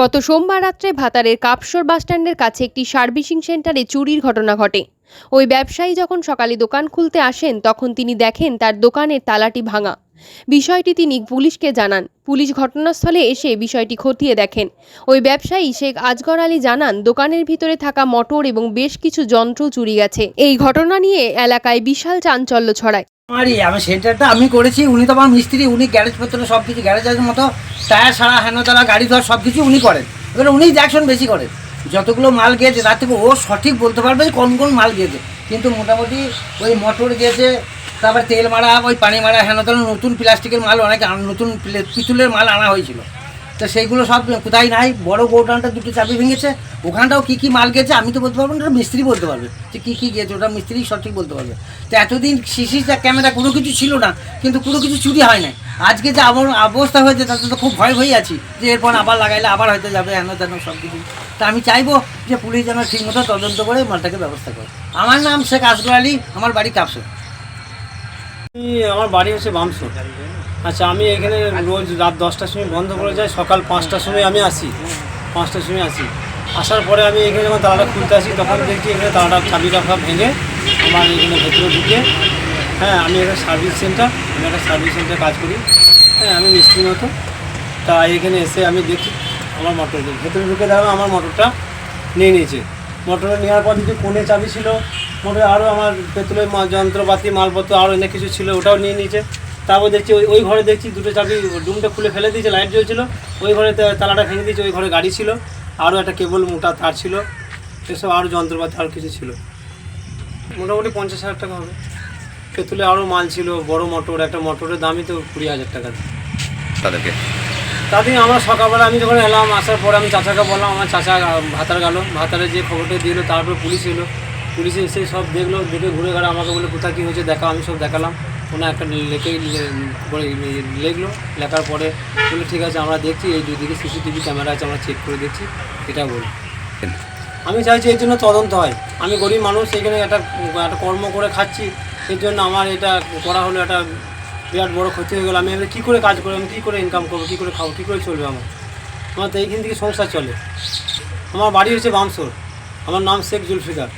গত সোমবার রাত্রে ভাতারের কাপসর বাসস্ট্যান্ডের কাছে একটি সার্ভিসিং সেন্টারে চুরির ঘটনা ঘটে। ওই ব্যবসায়ী যখন সকালে দোকান খুলতে আসেন, তখন তিনি দেখেন তার দোকানের তালাটি ভাঙা। বিষয়টি তিনি পুলিশকে জানান। পুলিশ ঘটনাস্থলে এসে বিষয়টি খতিয়ে দেখেন। ওই ব্যবসায়ী শেখ আজগর আলী জানান, দোকানের ভিতরে থাকা মোটর এবং বেশ কিছু যন্ত্র চুরি গেছে। এই ঘটনা নিয়ে এলাকায় বিশাল চাঞ্চল্য ছড়ায়। আমি সেন্টারটা আমি করেছি, উনি তো আমার মিস্ত্রি, উনি গ্যারেজ পত্র সব কিছু গ্যারেজের মতো টায়ার সারা হেনতলা, গাড়ি ধোয়া সব কিছু উনি করেন। এবারে উনি অ্যাকশন বেশি করেন। যতগুলো মাল গিয়েছে, তার থেকে ও সঠিক বলতে পারবে যে কোন কোন মাল গিয়েছে। কিন্তু মোটামুটি ওই মোটর গিয়েছে, তারপর তেল মারা, ওই পানি মারা, হেনতলা, নতুন প্লাস্টিকের মাল, অনেক নতুন পিতলের মাল আনা হয়েছিল। তো সেইগুলো সব কোথায় নাই, বড় গোডাউনটা দুটো চাবি ভেঙেছে, ওখানটাও কী কী মাল গেছে আমি তো বলতে পারব না, ওটা মিস্ত্রি বলতে পারবে যে কী কী গিয়েছে, ওটা মিস্ত্রি সঠিক বলতে পারবে। তো এতদিন সিসি ক্যামেরা কোনো কিছু ছিল না, কিন্তু কোনো কিছু চুরি হয় নাই। আজকে যে অবস্থা হয়েছে তাতে তো খুব ভয় হয়ে আছি যে এরপর আবার লাগাইলে, আবার হয়তো যাবে হেন তেন সব কিছু। তা আমি চাইব যে পুলিশ যেন ঠিকমতো তদন্ত করে মালটাকে ব্যবস্থা করে। আমার নাম শেখ আসগর আলী, আমার বাড়ি কাপসে। আমি, আমার বাড়ি হচ্ছে বামসো। আচ্ছা আমি এখানে রোজ রাত দশটার সময় বন্ধ করে যাই, সকাল পাঁচটার সময় আমি আসি। পাঁচটার সময় আসি। আসার পরে আমি এখানে যখন তালাটা খুলতে আসি, তখন দেখছি এখানে তালাটা চাবি রাখা ভেঙে আমার এখানে ভেতরে ঢুকে হ্যাঁ আমি একটা সার্ভিস সেন্টার আমি একটা সার্ভিস সেন্টারে কাজ করি। হ্যাঁ আমি মিস্ত্রি মতো। তা এখানে এসে আমি দেখছি আমার মোটর ভেতরে ঢুকে দেখলাম আমার মোটরটা নিয়ে নিয়েছে। মোটরটা নেওয়ার পর যদি কোণে চাবি ছিল। মোটরে আরও আমার পেতলের যন্ত্রপাতি, মালপত্র আরও অনেক কিছু ছিল, ওটাও নিয়ে নিয়েছে। তারপর দেখছি ওই ওই ঘরে দেখছি দুটো চাবি ডুমটা খুলে ফেলে দিয়েছে লাইট জ্বলছিল। ওই ঘরে তালাটা ভেঙে দিয়েছে, ওই ঘরে গাড়ি ছিল। আরও একটা কেবল মোটা তার ছিল। এসব আরও যন্ত্রপাতি আরও কিছু ছিল। মোটামুটি পঞ্চাশ হাজার টাকা হবে। পেতলে আরও মাল ছিল বড় মোটর একটা মোটরের দামই তো কুড়ি হাজার টাকা। তাদেরকে? তাদের আমরা সকালবেলা আমি যখন এলাম আসার পরে আমি চাচাকে বললাম আমার চাচা ভাতার গেল। ভাতারে যে খবরটা দিল তারপর পুলিশ এলো। পুলিশে এসে সব দেখল দেখে ঘুরে গেলো আমাকে বলে কোথায় কী হয়েছে দেখা আমি সব দেখালাম। ওনার একটা লেখে লিখলো। লেখার পরে বলে ঠিক আছে আমরা দেখছি এই দুদিকে সিসিটিভি ক্যামেরা আছে আমরা চেক করে দেখছি। এটা বলি আমি চাইছি এর জন্য তদন্ত হয়। আমি গরিব মানুষ এখানে একটা একটা কর্ম করে খাচ্ছি। এর জন্য আমার এটা করা হলো একটা বিরাট বড় ক্ষতি হয়ে গেলো। আমি এবার কী করে কাজ করব? আমি কী করে ইনকাম করব? কী করে খাব? কী করে চলবে আমার? আমার তো এইখান থেকে সংসার চলে। আমার বাড়ি হচ্ছে বামসোর। আমার নাম শেখ জুলফিকার।